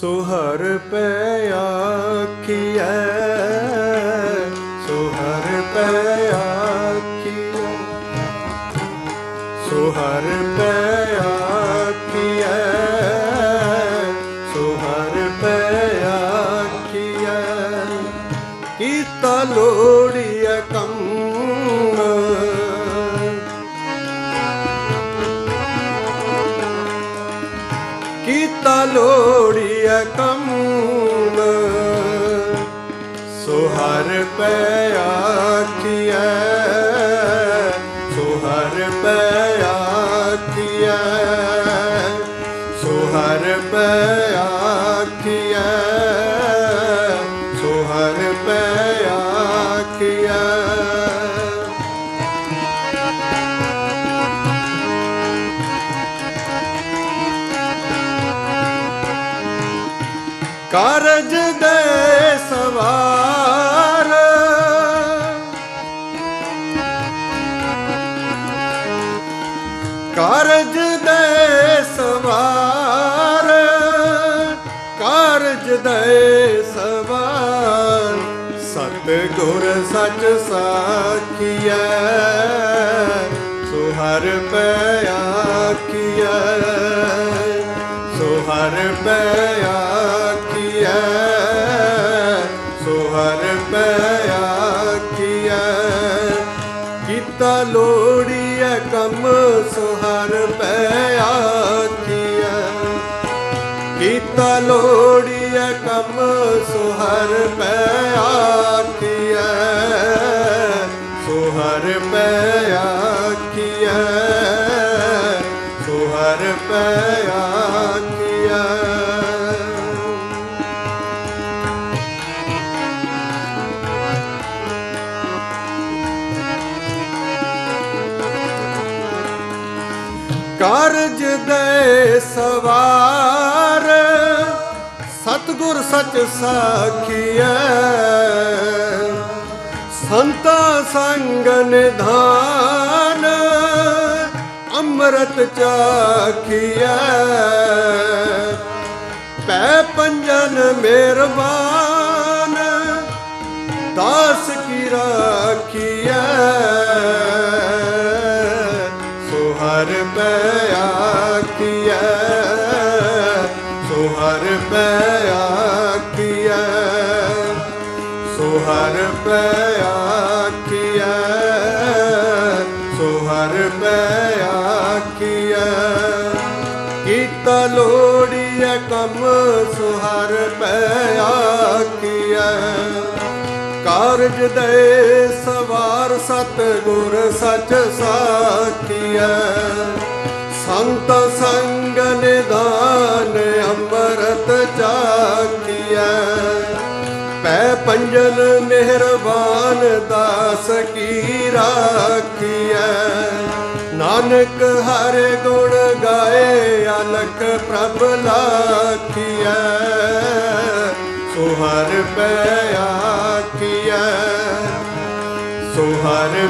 ਸੋ ਹਰ ਪੈ ਆਖੀਐ, ਸੋ ਹਰ ਪੈ ਆਖੀਐ। ਸੋ ਹਰ ਪੈ ਆਖੀਐ, ਸੋ ਪੈ ਆਖੀਐ। ਕੀਤਾ ਲੋੜੀਐ ਕੰਮ ਲੋੜੀਐ ਕੰਮ ਸੋ ਹਰ ਪੈ ਆਖੀਐ ਸੋ ਪੈ ਆਖੀਐ ਸੋ ਪੈ ਕਾਰਜ ਦੇ ਸਵਾਰ। ਕਾਰਜ ਦੇ ਸਵਾਰ, ਕਾਰਜ ਦੇ ਸਵਾਰ। ਸਤ ਗੁਰ ਸੱਚ ਸਾਖੀਐ, ਸੋ ਹਰ ਪੈ ਆਖੀਐ, ਸੋ ਹਰ ਪੈ ਲੋੜੀਐ ਕੰਮ ਸੁਹਰ ਹਰ ਪੈ ਆਖੀਐ। ਕੀਤਾ ਲੋੜੀਐ ਕੰਮ ਸੋ ਹਰ ਪੈ ਆਖੀਐ। ਸੋ ਪੈ ਆਖੀਐ। ਕਾਰਜ ਦੇ ਸਵਾਰ। ਸਤਗੁਰ ਸੱਚ ਸਾਖੀਐ। ਸੰਤਾ ਸੰਗ ਨਿਧਾਨ ਅੰਮ੍ਰਿਤ ਚਾਖੀਐ। ਪੈ ਪੰਜਨ ਮਿਹਰਬਾਨ, ਦਾਸ ਕੀ ਰਾਖੀਐ। ਪੈ ਆਖੀਐ ਸੋ ਹਰ ਪੈ ਆਖੀਐ ਸੋ ਹਰ ਪੈ ਆਖੀਐ ਕੀਤਾ ਲੋੜੀਐ ਕੰਮ ਸੋ ਪੈ ਆਖੀਐ ਕਾਰਜ ਦੇ ਸਵਾਰ ਸਤ ਗੁਰ ਸੱਚ ਸਾਖੀਐ। ਸੰਤ ਸੰਗ ਨਿਦਾਨ ਅੰਮ੍ਰਿਤ ਚਾਖੀਐ ਪੈ ਪੰਜਨ ਮਿਹਰਬਾਨ ਦਾਸ ਕੀ ਰਾਖੀਐ। ਨਾਨਕ ਹਰ ਗੁਣ ਗਾਏ, ਅਲਖ ਪ੍ਰਭ ਲਾਖੀਐ। ਸੁਹਰ ਹਰ ਪੈ ਆਖੀਐ। ਸੋ ਹਰ